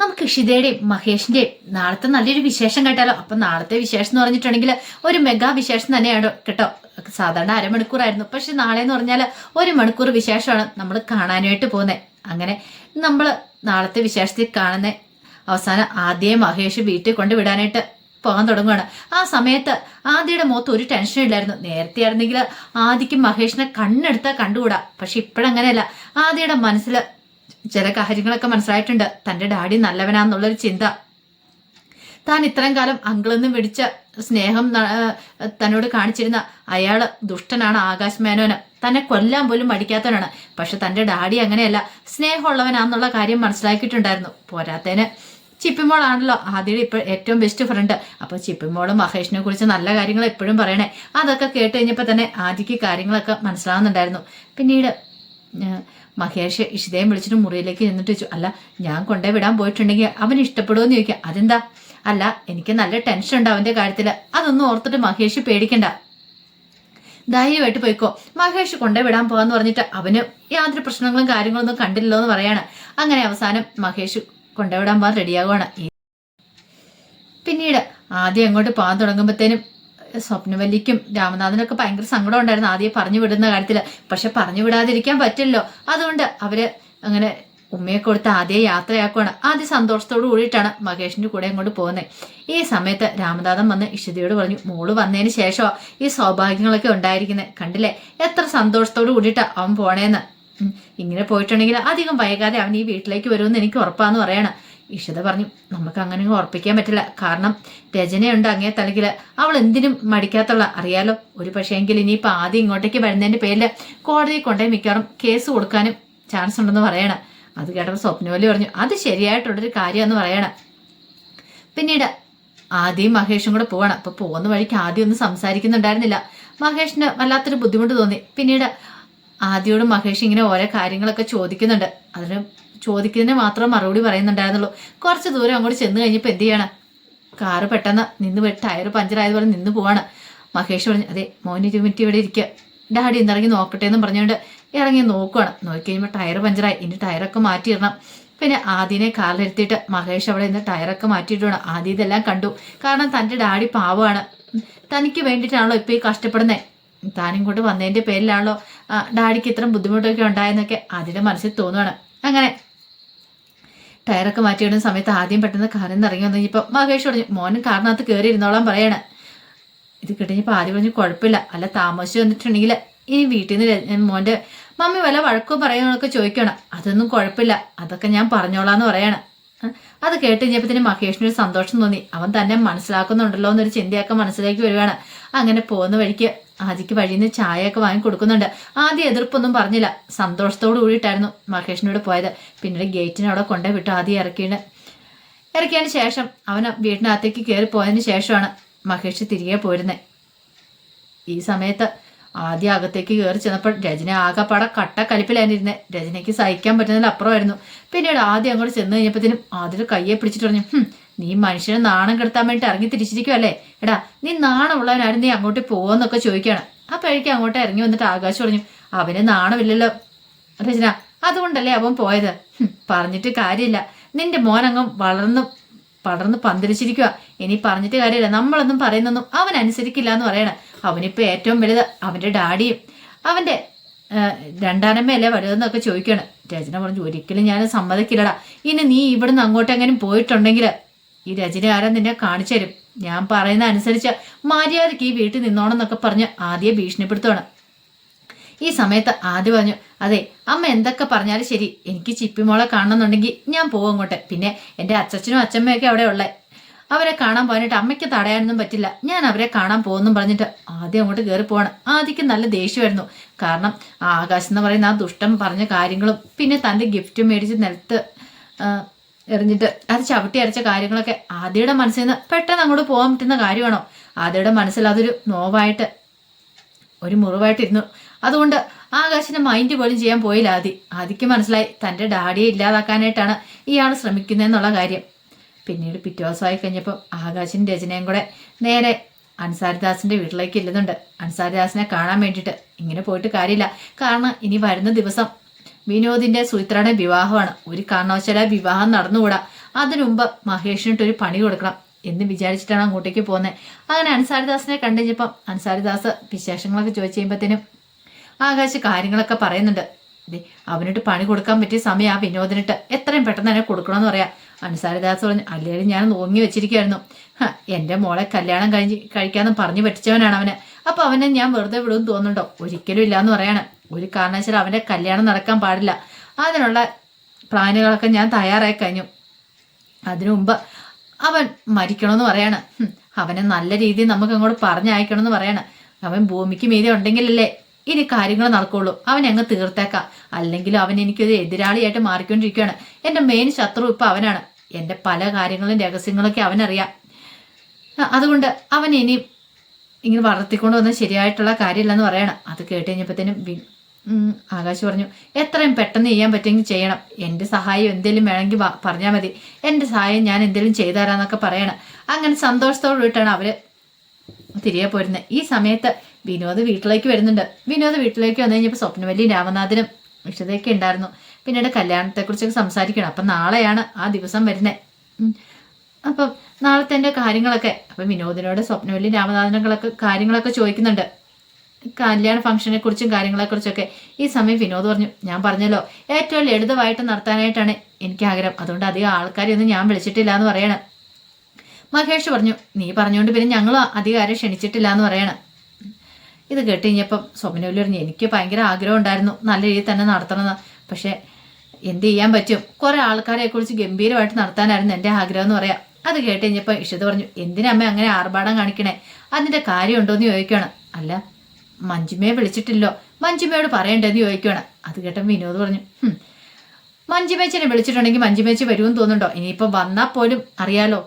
നമുക്ക് ഇഷിതയുടെയും മഹേഷിന്റെയും നാളത്തെ നല്ലൊരു വിശേഷം കേട്ടാലോ? അപ്പൊ നാളത്തെ വിശേഷം എന്ന് പറഞ്ഞിട്ടുണ്ടെങ്കിൽ ഒരു മെഗാ വിശേഷം തന്നെയാണ് കേട്ടോ. സാധാരണ അരമണിക്കൂറായിരുന്നു. പക്ഷെ നാളെ എന്ന് പറഞ്ഞാൽ ഒരു മണിക്കൂർ വിശേഷമാണ് നമ്മൾ കാണാനായിട്ട് പോകുന്നത് അങ്ങനെ നമ്മൾ നാളത്തെ വിശേഷത്തിൽ കാണുന്ന. അവസാനം ആദ്യം മഹേഷ് വീട്ടിൽ കൊണ്ടുവിടാനായിട്ട് പോകാൻ തുടങ്ങുകയാണ് ആ സമയത്ത് ആദ്യയുടെ മുഖത്ത് ഒരു ടെൻഷൻ ഇല്ലായിരുന്നു. നേരത്തെ ആയിരുന്നെങ്കിൽ ആദ്യക്ക് മഹേഷിനെ കണ്ണെടുത്താൽ കണ്ടുകൂടാ. പക്ഷെ ഇപ്പോഴങ്ങനെയല്ല. ആദ്യയുടെ മനസ്സിൽ ചില കാര്യങ്ങളൊക്കെ മനസ്സിലായിട്ടുണ്ട്. തന്റെ ഡാഡി നല്ലവനാന്നുള്ളൊരു ചിന്ത. താൻ ഇത്രയും കാലം അങ്കിളെന്നും വിടിച്ച സ്നേഹം തന്നോട് കാണിച്ചിരുന്ന അയാൾ ദുഷ്ടനാണ് ആകാശ് മേനോന് തന്നെ കൊല്ലാൻ പോലും മടിക്കാത്തവനാണ്. പക്ഷെ തന്റെ ഡാഡി അങ്ങനെയല്ല. സ്നേഹമുള്ളവനാന്നുള്ള കാര്യം മനസ്സിലാക്കിയിട്ടുണ്ടായിരുന്നു. പോരാത്തേന് ചിപ്പിമോളാണല്ലോ ആദ്യം ഇപ്പോൾ ഏറ്റവും ബെസ്റ്റ് ഫ്രണ്ട് അപ്പോൾ ചിപ്പിമോളും മഹേഷിനെ കുറിച്ച് നല്ല കാര്യങ്ങൾ എപ്പോഴും പറയണേ. അതൊക്കെ കേട്ട് കഴിഞ്ഞപ്പോൾ തന്നെ ആദ്യക്ക് കാര്യങ്ങളൊക്കെ മനസ്സിലാവുന്നുണ്ടായിരുന്നു. പിന്നീട് മഹേഷ് ഇഷിതയും വിളിച്ചിട്ട് മുറിയിലേക്ക് നിന്നിട്ട് വെച്ചു അല്ല ഞാൻ കൊണ്ടേ വിടാൻ പോയിട്ടുണ്ടെങ്കിൽ അവൻ ഇഷ്ടപ്പെടുമെന്ന് ചോദിക്കുക. അതെന്താ? അല്ല എനിക്ക് നല്ല ടെൻഷൻ ഉണ്ട് അവന്റെ കാര്യത്തിൽ അതൊന്നും ഓർത്തിട്ട് മഹേഷ് പേടിക്കണ്ട. ധൈര്യമായിട്ട് പോയിക്കോ. മഹേഷ് കൊണ്ടേ വിടാൻ പോകാന്ന് പറഞ്ഞിട്ട് അവന് യാതൊരു പ്രശ്നങ്ങളും കാര്യങ്ങളൊന്നും കണ്ടില്ലല്ലോ എന്ന് പറയാണ്. അങ്ങനെ അവസാനം മഹേഷ് കൊണ്ടേ വിടാൻ പോകാൻ റെഡിയാകുവാണ് പിന്നീട് ആദ്യം അങ്ങോട്ട് പോകാൻ തുടങ്ങുമ്പോഴത്തേനും സ്വപ്നവല്ലിക്കും രാമനാഥനൊക്കെ ഭയങ്കര സങ്കടം ഉണ്ടായിരുന്നു ആദ്യം പറഞ്ഞു വിടുന്ന കാര്യത്തിൽ പക്ഷെ പറഞ്ഞു വിടാതിരിക്കാൻ പറ്റില്ലല്ലോ. അതുകൊണ്ട് അവർ അങ്ങനെ ഉമ്മയെ കൊടുത്ത് ആദ്യം യാത്രയാക്കുവാണ്. ആദ്യം സന്തോഷത്തോട് കൂടിയിട്ടാണ് മഹേഷിന്റെ കൂടെ അങ്ങോട്ട് പോകുന്നത് ഈ സമയത്ത് രാമനാഥൻ വന്ന് ഇഷിതയോട് പറഞ്ഞു മോൾ വന്നതിന് ശേഷമോ ഈ സൗഭാഗ്യങ്ങളൊക്കെ ഉണ്ടായിരിക്കുന്നത് കണ്ടില്ലേ? എത്ര സന്തോഷത്തോട് കൂടിയിട്ടാ അവൻ പോണേന്ന്. ഇങ്ങനെ പോയിട്ടുണ്ടെങ്കിൽ അധികം വൈകാതെ അവൻ ഈ വീട്ടിലേക്ക് വരുമെന്ന് എനിക്ക് ഉറപ്പാന്ന് പറയണം. ഇഷിത പറഞ്ഞു നമുക്ക് അങ്ങനെ ഉറപ്പിക്കാൻ പറ്റില്ല. കാരണം രചനയുണ്ട് അങ്ങേ തലകിൽ അവൾ എന്തിനും മടിക്കാത്തുള്ള അറിയാലോ? ഒരു പക്ഷേങ്കിൽ ഇനിയിപ്പോൾ ആദ്യം ഇങ്ങോട്ടേക്ക് വരുന്നതിന്റെ പേരിൽ കോടതിയിൽ കൊണ്ടേ മിക്കവാറും കേസ് കൊടുക്കാനും ചാൻസ് ഉണ്ടെന്ന് പറയണം. അത് കേട്ടപ്പോൾ സ്വപ്നവലി പറഞ്ഞു അത് ശരിയായിട്ടുള്ളൊരു കാര്യമെന്ന് പറയണം. പിന്നീട് ആദ്യം മഹേഷും കൂടെ പോവാണ്. അപ്പോൾ പോകുന്ന വഴിക്ക് ആദ്യം ഒന്നും സംസാരിക്കുന്നുണ്ടായിരുന്നില്ല. മഹേഷിന് വല്ലാത്തൊരു ബുദ്ധിമുട്ട് തോന്നി. പിന്നീട് ആദ്യയോട് മഹേഷ് ഇങ്ങനെ ഓരോ കാര്യങ്ങളൊക്കെ ചോദിക്കുന്നുണ്ട്. അതിന് ചോദിക്കുന്നതിന് മാത്രം മറുപടി പറയുന്നുണ്ടായിരുന്നുള്ളൂ. കുറച്ച് ദൂരം അങ്ങോട്ട് ചെന്ന് കഴിഞ്ഞപ്പോൾ എന്ത് ചെയ്യണം? കാറ് പെട്ടെന്ന് നിന്ന് പോയി ടയർ പഞ്ചറായതുപോലെ നിന്ന് പോവാണ്. മഹേഷ് പറഞ്ഞു അതെ മോനി ഒരു ഇവിടെ ഇരിക്കുക ഡാഡി ഇന്നിറങ്ങി നോക്കട്ടെ എന്ന് പറഞ്ഞുകൊണ്ട് ഇറങ്ങി നോക്കുവാണ്. നോക്കി കഴിയുമ്പോൾ ടയർ പഞ്ചറായി. ഇനി ടയറൊക്കെ മാറ്റിയിടണം പിന്നെ ആദ്യനെ കാറിലെടുത്തിട്ട് മഹേഷ് അവിടെ നിന്ന് ടയറൊക്കെ മാറ്റിയിട്ടാണ് ആദ്യം ഇതെല്ലാം കണ്ടു. കാരണം തന്റെ ഡാഡി പാവമാണ്. തനിക്ക് വേണ്ടിയിട്ടാണല്ലോ ഇപ്പോൾ ഈ കഷ്ടപ്പെടുന്നത് താനും കൊണ്ട് വന്നതിന്റെ പേരിലാണല്ലോ ഡാഡിക്ക് ഇത്രയും ബുദ്ധിമുട്ടൊക്കെ ഉണ്ടായെന്നൊക്കെ ആദ്യയുടെ മനസ്സിൽ തോന്നുവാണ്. അങ്ങനെ ടയറൊക്കെ മാറ്റിയിടുന്ന സമയത്ത് ആദ്യം പെട്ടെന്ന് കാറിൽ ഇറങ്ങി വന്നു. കഴിഞ്ഞപ്പോൾ മഹേഷ് പറഞ്ഞു മോനും കാറിനകത്ത് കയറി ഇരുന്നോളാൻ പറയണേ. ഇത് കിട്ടിയപ്പോൾ ആദ്യം പറഞ്ഞു കുഴപ്പമില്ല അല്ല താമസിച്ച് വന്നിട്ടുണ്ടെങ്കിൽ ഇനി വീട്ടിൽ നിന്ന് മോന്റെ മമ്മി വല്ല വഴക്കോ പറയുന്നതൊക്കെ ചോദിക്കണം. അതൊന്നും കുഴപ്പമില്ല അതൊക്കെ ഞാൻ പറഞ്ഞോളാന്ന് പറയണം. അത് കേട്ട് മഹേഷിന് മഹേഷിനൊരു സന്തോഷം തോന്നി. അവൻ തന്നെ മനസ്സിലാക്കുന്നുണ്ടല്ലോ എന്നൊരു ചിന്തയൊക്കെ മനസ്സിലേക്ക് വരികയാണ് അങ്ങനെ പോകുന്ന വഴിക്ക് ആദിക്ക് വഴിയിൽ നിന്ന് ചായയൊക്കെ വാങ്ങി കൊടുക്കുന്നുണ്ട്. ആദ്യം എതിർപ്പൊന്നും പറഞ്ഞില്ല. സന്തോഷത്തോടു കൂടിയിട്ടായിരുന്നു മഹേഷിനോട് പോയത്. പിന്നീട് ഗേറ്റിന് അവിടെ കൊണ്ടേ വിട്ടു ആദ്യം ഇറക്കിയിട്ട് ഇറക്കിയതിന് ശേഷം അവന് വീടിനകത്തേക്ക് കയറി പോയതിന് ശേഷമാണ് മഹേഷ് തിരികെ പോരുന്നത് ഈ സമയത്ത് ആദ്യം അകത്തേക്ക് കയറി ചെന്നപ്പോൾ രജന ആകെപ്പാടെ കട്ട കലിപ്പിലായിരുന്നിരുന്നെ രജനയ്ക്ക് സഹിക്കാൻ പറ്റുന്നതിൽ അപ്പുറമായിരുന്നു പിന്നീട് ആദ്യം അങ്ങോട്ട് ചെന്ന് കഴിഞ്ഞപ്പോഴത്തേനും ആദ്യം കയ്യെ പിടിച്ചിട്ട് പറഞ്ഞു നീ മനുഷ്യനെ നാണം കെടുത്താൻ വേണ്ടി ഇറങ്ങി തിരിച്ചിരിക്കുവല്ലേ? എടാ നീ നാണമുള്ളവനായിരുന്നു നീ അങ്ങോട്ട് പോകുമെന്നൊക്കെ ചോദിക്കുകയാണ് അപ്പോഴേക്കും അങ്ങോട്ട് ഇറങ്ങി വന്നിട്ട് ആകാശം പറഞ്ഞു അവന് നാണമില്ലല്ലോ. രചന അതുകൊണ്ടല്ലേ അവൻ പോയത്? പറഞ്ഞിട്ട് കാര്യമില്ല. നിന്റെ മോനങ്ങ് വളർന്നു പടർന്ന് പന്തിരിച്ചിരിക്കുക ഇനി പറഞ്ഞിട്ട് കാര്യമില്ല. നമ്മളൊന്നും പറയുന്നൊന്നും അവൻ അനുസരിക്കില്ല എന്ന് പറയണം. അവനിപ്പോൾ ഏറ്റവും വലുത് അവന്റെ ഡാഡിയും അവന്റെ രണ്ടാനമ്മയല്ലേ വലുതെന്നൊക്കെ ചോദിക്കുകയാണ് രചന പറഞ്ഞു ഒരിക്കലും ഞാൻ സമ്മതിക്കില്ലടാ. ഇനി നീ ഇവിടുന്ന് അങ്ങോട്ടെങ്ങനും പോയിട്ടുണ്ടെങ്കിൽ ഈ രചന ആരാ നിന്നെ കാണിച്ചു തരും? ഞാൻ പറയുന്ന അനുസരിച്ച് മര്യാദയ്ക്ക് ഈ വീട്ടിൽ നിന്നോണം എന്നൊക്കെ പറഞ്ഞ് ആദ്യം ഭീഷണിപ്പെടുത്തുവാണ്. ഈ സമയത്ത് ആദ്യം പറഞ്ഞു അതെ അമ്മ എന്തൊക്കെ പറഞ്ഞാലും ശരി. എനിക്ക് ചിപ്പിമോളെ കാണണമെന്നുണ്ടെങ്കിൽ ഞാൻ പോകും അങ്ങോട്ട്. പിന്നെ എന്റെ അച്ഛനും അച്ഛമ്മയൊക്കെ അവിടെ ഉള്ളേ. അവരെ കാണാൻ പോകാനായിട്ട് അമ്മയ്ക്ക് തടയാനൊന്നും പറ്റില്ല. ഞാൻ അവരെ കാണാൻ പോകുന്നു പറഞ്ഞിട്ട് ആദ്യം അങ്ങോട്ട് കയറി പോവാണ്. ആദ്യക്ക് നല്ല ദേഷ്യമായിരുന്നു. കാരണം ആകാശ് എന്ന് പറയുന്ന ആ ദുഷ്ടം പറഞ്ഞ കാര്യങ്ങളും പിന്നെ തന്റെ ഗിഫ്റ്റ് മേടിച്ച് നിലത്ത് എറിഞ്ഞിട്ട് അത് ചവിട്ടി അരച്ച കാര്യങ്ങളൊക്കെ ആദ്യയുടെ മനസ്സിൽ നിന്ന് പെട്ടെന്ന് അങ്ങോട്ട് പോകാൻ പറ്റുന്ന കാര്യമാണോ? ആദ്യയുടെ മനസ്സിൽ അതൊരു നോവായിട്ട് ഒരു മുറിവായിട്ടിരുന്നു. അതുകൊണ്ട് ആകാശിന്റെ മൈൻഡ് പോലും ചെയ്യാൻ പോയില്ല ആദി. ആദിക്ക് മനസ്സിലായി തന്റെ ഡാഡിയെ ഇല്ലാതാക്കാനായിട്ടാണ് ഇയാൾ ശ്രമിക്കുന്നതെന്നുള്ള കാര്യം. പിന്നീട് പിറ്റേ ദിവസമായി കഴിഞ്ഞപ്പോൾ ആകാശിന്റെ രചനയും കൂടെ നേരെ അൻസാരിദാസിന്റെ വീട്ടിലേക്ക് ഇല്ലുന്നുണ്ട് അൻസാരിദാസിനെ കാണാൻ വേണ്ടിയിട്ട് ഇങ്ങനെ പോയിട്ട് കാര്യമില്ല. കാരണം ഇനി വരുന്ന ദിവസം വിനോദിന്റെ സുഹിത്രയുടെ വിവാഹമാണ്. ഒരു കാരണവശാല വിവാഹം നടന്നുകൂടാ. അതിനു മുമ്പ് മഹേഷിനിട്ട് ഒരു പണി കൊടുക്കണം എന്ന് വിചാരിച്ചിട്ടാണ് അങ്ങോട്ടേക്ക് പോകുന്നത് അങ്ങനെ അൻസാരിദാസിനെ കണ്ടുകഴിഞ്ഞപ്പം അൻസാരിദാസ് വിശേഷങ്ങളൊക്കെ ചോദിച്ചു കഴിയുമ്പോഴത്തേനും ആകാശ് കാര്യങ്ങളൊക്കെ പറയുന്നുണ്ട്. അതെ അവനിട്ട് പണി കൊടുക്കാൻ പറ്റിയ സമയം ആ വിനോദിനിട്ട് എത്രയും പെട്ടെന്ന് തന്നെ കൊടുക്കണമെന്ന് പറയാം. അൻസാരിദാസ് പറഞ്ഞു അല്ലെങ്കിൽ ഞാൻ നോങ്ങി വെച്ചിരിക്കുകയായിരുന്നു ഹ, എന്റെ മോളെ കല്യാണം കഴിഞ്ഞ് കഴിക്കാന്ന് പറഞ്ഞു പറ്റിച്ചവനാണ് അവന്. അപ്പൊ അവനെ ഞാൻ വെറുതെ വിടും തോന്നുന്നുണ്ടോ? ഒരിക്കലും ഇല്ല എന്ന് പറയാണ്. ഒരു കാരണവശാലും അവന്റെ കല്യാണം നടക്കാൻ പാടില്ല. അതിനുള്ള പ്ലാനുകളൊക്കെ ഞാൻ തയ്യാറായി കഴിഞ്ഞു. അതിനു മുമ്പ് അവൻ മരിക്കണമെന്ന് പറയാണ്. അവനെ നല്ല രീതിയിൽ നമുക്ക് അങ്ങോട്ട് പറഞ്ഞയക്കണമെന്ന് പറയാണ്. അവൻ ഭൂമിക്ക് മീതെ ഉണ്ടെങ്കിലല്ലേ ഇനി കാര്യങ്ങൾ നടക്കുള്ളൂ. അവൻ അങ്ങ് തീർത്തേക്കാം. അല്ലെങ്കിൽ അവൻ എനിക്കൊരു എതിരാളിയായിട്ട് മാറിക്കൊണ്ടിരിക്കുകയാണ്. എന്റെ മെയിൻ ശത്രു ഇപ്പൊ അവനാണ്. എന്റെ പല കാര്യങ്ങളും രഹസ്യങ്ങളൊക്കെ അവനറിയാം. അതുകൊണ്ട് അവൻ ഇനി ഇങ്ങനെ വളർത്തിക്കൊണ്ട് വന്നത് ശരിയായിട്ടുള്ള കാര്യമില്ലെന്ന് പറയണം. അത് കേട്ട് കഴിഞ്ഞപ്പോഴത്തേനും ആകാശ് പറഞ്ഞു എത്രയും പെട്ടെന്ന് ചെയ്യാൻ പറ്റുമെങ്കിൽ ചെയ്യണം. എന്റെ സഹായം എന്തെങ്കിലും വേണമെങ്കിൽ പറഞ്ഞാൽ മതി. എന്റെ സഹായം ഞാൻ എന്തെങ്കിലും ചെയ്തുതരാന്നൊക്കെ പറയണം. അങ്ങനെ സന്തോഷത്തോട് കൂടിയിട്ടാണ് അവർ തിരികെ പോരുന്നത്. ഈ സമയത്ത് വിനോദ് വീട്ടിലേക്ക് വരുന്നുണ്ട്. വിനോദ് വീട്ടിലേക്ക് വന്നു കഴിഞ്ഞപ്പോൾ സ്വപ്നവല്ലി രാമനാഥനും ഇഷ്ടതയൊക്കെ ഉണ്ടായിരുന്നു. പിന്നീട് കല്യാണത്തെക്കുറിച്ചൊക്കെ സംസാരിക്കണം. അപ്പം നാളെയാണ് ആ ദിവസം വരുന്നത്. അപ്പം നാളത്തെ എന്റെ കാര്യങ്ങളൊക്കെ അപ്പം വിനോദിനോട് സ്വപ്നവല്ലി രാമനാഥനങ്ങളൊക്കെ കാര്യങ്ങളൊക്കെ ചോദിക്കുന്നുണ്ട്. കല്യാണ ഫംഗ്ഷനെ കുറിച്ചും കാര്യങ്ങളെക്കുറിച്ചൊക്കെ ഈ സമയം വിനോദ് പറഞ്ഞു ഞാൻ പറഞ്ഞല്ലോ ഏറ്റവും ലളിതമായിട്ട് നടത്താനായിട്ടാണ് എനിക്ക് ആഗ്രഹം അതുകൊണ്ട് അധികം ആൾക്കാരെയൊന്നും ഞാൻ വിളിച്ചിട്ടില്ല എന്ന് പറയണം. മഹേഷ് പറഞ്ഞു നീ പറഞ്ഞുകൊണ്ട് പിന്നെ ഞങ്ങൾ അധികാരം ക്ഷണിച്ചിട്ടില്ല എന്ന് പറയണം. ഇത് കേട്ട് കഴിഞ്ഞപ്പം സ്വപ്നവല്ലി പറഞ്ഞു എനിക്ക് ഭയങ്കര ആഗ്രഹം ഉണ്ടായിരുന്നു നല്ല രീതിയിൽ തന്നെ നടത്തണമെന്ന്. പക്ഷേ എന്ത് ചെയ്യാൻ പറ്റും? കുറേ ആൾക്കാരെ കുറിച്ച് ഗംഭീരമായിട്ട് നടത്താനായിരുന്നു എന്റെ ആഗ്രഹം എന്ന് പറയാം. അത് കേട്ട് കഴിഞ്ഞപ്പോൾ ഇഷിത പറഞ്ഞു എന്തിനാ അമ്മ അങ്ങനെ ആർഭാടം കാണിക്കണേ? അതിന്റെ കാര്യമുണ്ടോ എന്ന് ചോദിക്കുകയാണ് അല്ല മഞ്ജുമയെ വിളിച്ചിട്ടില്ലോ. മഞ്ജുമയോട് പറയണ്ടെന്ന് ചോദിക്കുകയാണ് അത് കേട്ട വിനോദ് പറഞ്ഞു മഞ്ജുമേച്ചനെ വിളിച്ചിട്ടുണ്ടെങ്കിൽ മഞ്ജുമേച്ചി വരുമെന്ന് തോന്നുന്നുണ്ടോ? ഇനിയിപ്പോൾ വന്നാൽ പോലും അറിയാലോ.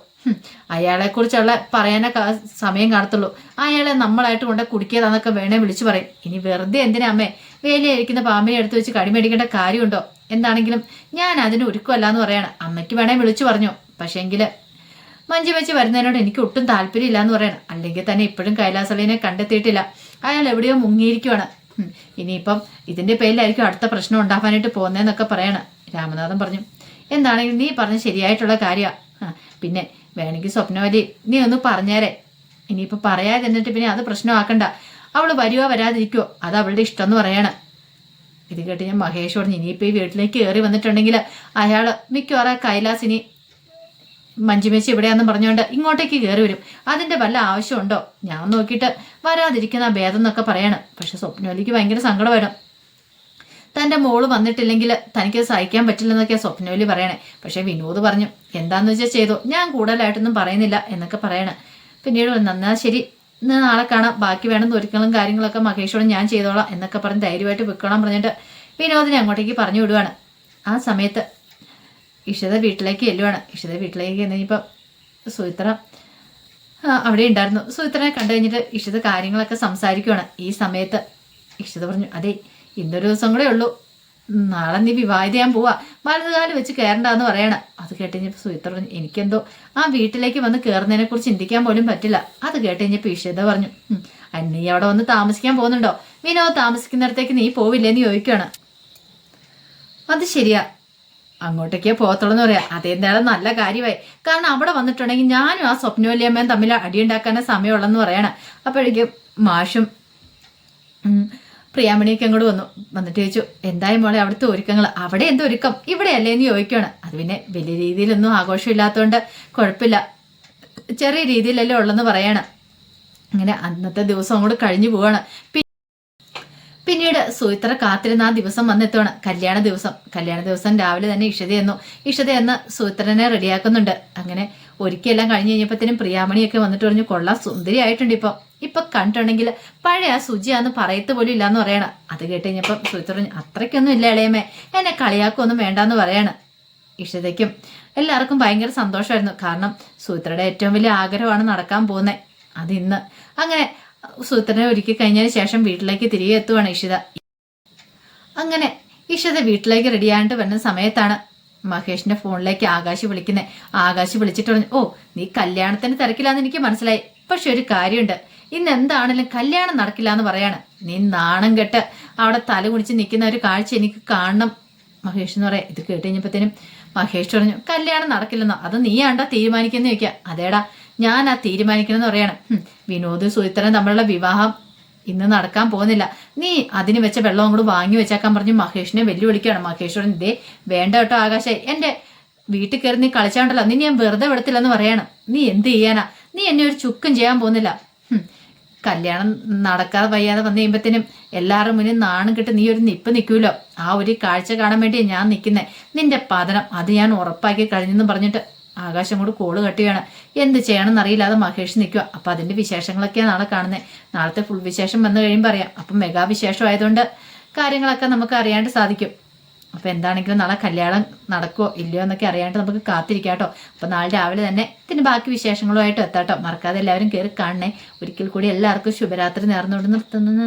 അയാളെക്കുറിച്ചുള്ള പറയാനൊക്കെ സമയം കാണത്തുള്ളൂ. അയാളെ നമ്മളായിട്ട് കൊണ്ട് കുടിക്കിയതാന്നൊക്കെ വേണേ വിളിച്ചു പറയും. ഇനി വെറുതെ എന്തിനാ അമ്മേ? വേലിയിരിക്കുന്ന പാമ്പിനെ എടുത്തു വെച്ച് കടിമേടിക്കേണ്ട കാര്യമുണ്ടോ? എന്താണെങ്കിലും ഞാൻ അതിന് ഒരുക്കമല്ല എന്ന് പറയാണ്. അമ്മയ്ക്ക് വേണേ വിളിച്ചു പറഞ്ഞു. പക്ഷേങ്കിൽ മഞ്ജു വെച്ച് വരുന്നതിനോട് എനിക്ക് ഒട്ടും താല്പര്യമില്ല എന്ന് പറയണം. അല്ലെങ്കിൽ തന്നെ ഇപ്പോഴും കൈലാസളിനെ കണ്ടെത്തിയിട്ടില്ല. അയാൾ എവിടെയോ മുങ്ങിയിരിക്കുവാണ്. ഇനിയിപ്പം ഇതിന്റെ പേരിലായിരിക്കും അടുത്ത പ്രശ്നം ഉണ്ടാക്കാനായിട്ട് പോകുന്നതെന്നൊക്കെ പറയണം. രാമനാഥൻ പറഞ്ഞു എന്താണെങ്കിലും നീ പറഞ്ഞ ശരിയായിട്ടുള്ള കാര്യമാണ് പിന്നെ വേണമെങ്കിൽ സ്വപ്നവലി നീ ഒന്ന് പറഞ്ഞേരെ. ഇനിയിപ്പോൾ പറയാതെ എന്നിട്ട് പിന്നെ അത് പ്രശ്നമാക്കണ്ട. അവൾ വരുവോ വരാതിരിക്കുവോ അത് അവളുടെ ഇഷ്ടം എന്ന് പറയണം. ഇത് കേട്ട് ഞാൻ മഹേഷ് പറഞ്ഞു ഇനിയിപ്പോൾ ഈ വീട്ടിലേക്ക് കയറി വന്നിട്ടുണ്ടെങ്കിൽ അയാൾ മിക്കവാറും കൈലാസിനി മഞ്ജുമേച്ചി എവിടെയാന്ന് പറഞ്ഞുകൊണ്ട് ഇങ്ങോട്ടേക്ക് കയറി വരും. അതിന്റെ വല്ല ആവശ്യമുണ്ടോ? ഞാൻ നോക്കിയിട്ട് വരാതിരിക്കുന്ന ഭേദം എന്നൊക്കെ പറയണം. പക്ഷെ സ്വപ്നോലിക്ക് ഭയങ്കര സങ്കടമായിരുന്നു തന്റെ മോൾ വന്നിട്ടില്ലെങ്കിൽ തനിക്ക് സഹിക്കാൻ പറ്റില്ലെന്നൊക്കെയാ സ്വപ്നോലി പറയണേ. പക്ഷെ വിനോദ് പറഞ്ഞു എന്താന്ന് വെച്ചാൽ ചെയ്തോ? ഞാൻ കൂടുതലായിട്ടൊന്നും പറയുന്നില്ല എന്നൊക്കെ പറയണേ. പിന്നീട് നന്നാ ശരി ഇന്ന് നാളെ കാണാം. ബാക്കി വേണം ഒരുക്കങ്ങളും കാര്യങ്ങളൊക്കെ മഹേഷോട് ഞാൻ ചെയ്തോളാം എന്നൊക്കെ പറഞ്ഞ് ധൈര്യമായിട്ട് വിൽക്കണം പറഞ്ഞിട്ട് വിനോദിനെ അങ്ങോട്ടേക്ക് പറഞ്ഞു വിടുവാണ്. ആ സമയത്ത് ഇഷിത വീട്ടിലേക്ക് ചെല്ലുവാണ്. ഇഷിത വീട്ടിലേക്ക് ചെന്നപ്പോൾ സുമിത്ര അവിടെ ഉണ്ടായിരുന്നു. സുമിത്രനെ കണ്ടു കഴിഞ്ഞിട്ട് ഇഷിത കാര്യങ്ങളൊക്കെ സംസാരിക്കുവാണ്. ഈ സമയത്ത് ഇഷിത പറഞ്ഞു അതെ ഇന്നൊരു ദിവസം കൂടെ ഉള്ളൂ. നാളെ നീ വിവാഹിത വിവാഹിതയാൻ പോവാ. മരുന്നുകാലം വെച്ച് കയറണ്ടെന്ന് പറയണ. അത് കേട്ടുകഴിഞ്ഞപ്പോൾ സുമിത്ര പറഞ്ഞു എനിക്കെന്തോ ആ വീട്ടിലേക്ക് വന്ന് കയറുന്നതിനെ കുറിച്ച് ചിന്തിക്കാൻ പോലും പറ്റില്ല. അത് കേട്ടുകഴിഞ്ഞപ്പോൾ ഇഷിത പറഞ്ഞു "ഉം, നീ അവിടെ വന്ന് താമസിക്കാൻ പോകുന്നുണ്ടോ? വിനോദ് താമസിക്കുന്നിടത്തേക്ക് നീ പോവില്ലേന്ന് ചോദിക്കുകയാണ് അത് ശരിയാ. അങ്ങോട്ടേക്കേ പോകത്തുള്ളൂ എന്ന് പറയാം. അതെന്തായാലും നല്ല കാര്യമായി. കാരണം അവിടെ വന്നിട്ടുണ്ടെങ്കിൽ ഞാനും ആ സ്വപ്നവല്യമ്മയും തമ്മിൽ അടിയുണ്ടാക്കാനേ സമയമുള്ളെന്ന് പറയണം. അപ്പോഴേക്കും മാഷും പ്രിയാമണിയൊക്കെ അങ്ങോട്ട് വന്നു. വന്നിട്ട് ചോദിച്ചു എന്തായി മോളെ അവിടുത്തെ ഒരുക്കങ്ങൾ അവിടെ എന്തോ ഒരുക്കം? ഇവിടെ അല്ലേ എന്ന് ചോദിക്കുകയാണ് അത് പിന്നെ വലിയ രീതിയിലൊന്നും ആഘോഷമില്ലാത്തതുകൊണ്ട് കുഴപ്പമില്ല. ചെറിയ രീതിയിലല്ലേ ഉള്ളെന്ന് പറയണം. അങ്ങനെ അന്നത്തെ ദിവസം അങ്ങോട്ട് കഴിഞ്ഞു പോവാണ്. പിന്നീട് സുമിത്ര കാത്തിരുന്ന ആ ദിവസം വന്നെത്തുവാണ്. കല്യാണ ദിവസം. കല്യാണ ദിവസം രാവിലെ തന്നെ ഇഷത എന്നു. ഇഷത എന്ന് സുമിത്രനെ റെഡിയാക്കുന്നുണ്ട് അങ്ങനെ ഒരിക്കലെല്ലാം കഴിഞ്ഞ് കഴിഞ്ഞപ്പോഴത്തേനും പ്രിയാമണിയൊക്കെ വന്നിട്ട് പറഞ്ഞു കൊള്ളാം സുന്ദരിയായിട്ടുണ്ട് ഇപ്പൊ. ഇപ്പൊ കണ്ടിട്ടുണ്ടെങ്കിൽ പഴയ ആ സുജിയാന്ന് പറയത്ത് പോലും ഇല്ലാന്ന് പറയണം. അത് കേട്ട് കഴിഞ്ഞപ്പോൾ സുമിത്ര പറഞ്ഞു അത്രയ്ക്കൊന്നും ഇല്ല ഇളയമേ എന്നെ കളിയാക്കൊന്നും വേണ്ടാന്ന് പറയാണ്. ഇഷതയ്ക്കും എല്ലാവർക്കും ഭയങ്കര സന്തോഷമായിരുന്നു. കാരണം സുമിത്രയുടെ ഏറ്റവും വലിയ ആഗ്രഹമാണ് നടക്കാൻ പോകുന്നത്. അതിന്ന് അങ്ങനെ സുമിത്രനെ ഒരുക്കി കഴിഞ്ഞതിന് ശേഷം വീട്ടിലേക്ക് തിരികെ എത്തുവാണ് ഇഷിത. അങ്ങനെ ഇഷിത വീട്ടിലേക്ക് റെഡിയായിട്ട് വരുന്ന സമയത്താണ് മഹേഷിന്റെ ഫോണിലേക്ക് ആകാശ് വിളിക്കുന്നത് ആകാശ് വിളിച്ചിട്ട് പറഞ്ഞു ഓ നീ കല്യാണത്തിന് തിരക്കില്ലാന്ന് എനിക്ക് മനസ്സിലായി. പക്ഷെ ഒരു കാര്യമുണ്ട്. ഇന്ന് എന്താണെങ്കിലും കല്യാണം നടക്കില്ല എന്ന് പറയാണ്. നീ നാണം കെട്ട് അവിടെ തല കുടിച്ച് നിൽക്കുന്ന ഒരു കാഴ്ച എനിക്ക് കാണണം. മഹേഷ് എന്ന് പറയാം ഇത് കേട്ട് കഴിഞ്ഞപ്പോഴത്തേനും മഹേഷ് പറഞ്ഞു കല്യാണം നടക്കില്ലെന്നോ? അത് നീ ആണ്ടാ തീരുമാനിക്കുന്ന ചോദിക്കുക അതേടാ ഞാൻ ആ തീരുമാനിക്കണമെന്ന് പറയണം വിനോദ് സുഹിത്രൻ തമ്മിലുള്ള വിവാഹം ഇന്ന് നടക്കാൻ പോകുന്നില്ല. നീ അതിന് വെച്ച വെള്ളം കൂടെ വാങ്ങി വെച്ചാക്കാൻ പറഞ്ഞ് മഹേഷിനെ വെല്ലുവിളിക്കുകയാണ്. മഹേഷ്വരൻ ഇതേ വേണ്ട കേട്ടോ ആകാശേ. എന്റെ വീട്ടിൽ കയറി നീ കളിച്ചാണ്ടല്ലോ. നീ ഞാൻ വെറുതെ വിടത്തില്ലെന്ന് പറയണം. നീ എന്ത് ചെയ്യാനാ? നീ എന്നെ ഒരു ചുക്കും ചെയ്യാൻ പോകുന്നില്ല. കല്യാണം നടക്കാതെ വയ്യാതെ വന്നു കഴിയുമ്പത്തേനും എല്ലാവരും മുന്നിൽ നാണം കിട്ടി നീ ഒരു നിപ്പ് നിൽക്കൂലോ? ആ ഒരു കാഴ്ച കാണാൻ വേണ്ടി ഞാൻ നിൽക്കുന്നേ. നിന്റെ പതനം അത് ഞാൻ ഉറപ്പാക്കി കഴിഞ്ഞെന്ന് പറഞ്ഞിട്ട് ആകാശം കൂടെ കോൾ കട്ടിയാണ്. എന്ത് ചെയ്യണമെന്ന് അറിയില്ലാതെ മഹേഷ് നിൽക്കുക അപ്പം അതിന്റെ വിശേഷങ്ങളൊക്കെയാണ് നാളെ കാണുന്നത് നാളത്തെ ഫുൾ വിശേഷം വന്നു കഴിയുമ്പോൾ അറിയാം. അപ്പം മെഗാ വിശേഷം ആയതുകൊണ്ട് കാര്യങ്ങളൊക്കെ നമുക്ക് അറിയാണ്ട് സാധിക്കും. അപ്പോൾ എന്താണെങ്കിലും നാളെ കല്യാണം നടക്കുമോ ഇല്ലയോ എന്നൊക്കെ അറിയാണ്ട് നമുക്ക് കാത്തിരിക്കാം കേട്ടോ. അപ്പോൾ നാളെ രാവിലെ തന്നെ ഇതിന് ബാക്കി വിശേഷങ്ങളുമായിട്ട് എത്താട്ടോ മറക്കാതെ എല്ലാവരും കയറി കാണണേ. ഒരിക്കൽ കൂടി എല്ലാവർക്കും ശുഭരാത്രി നേർന്നുകൊണ്ട് നിർത്തുന്നു.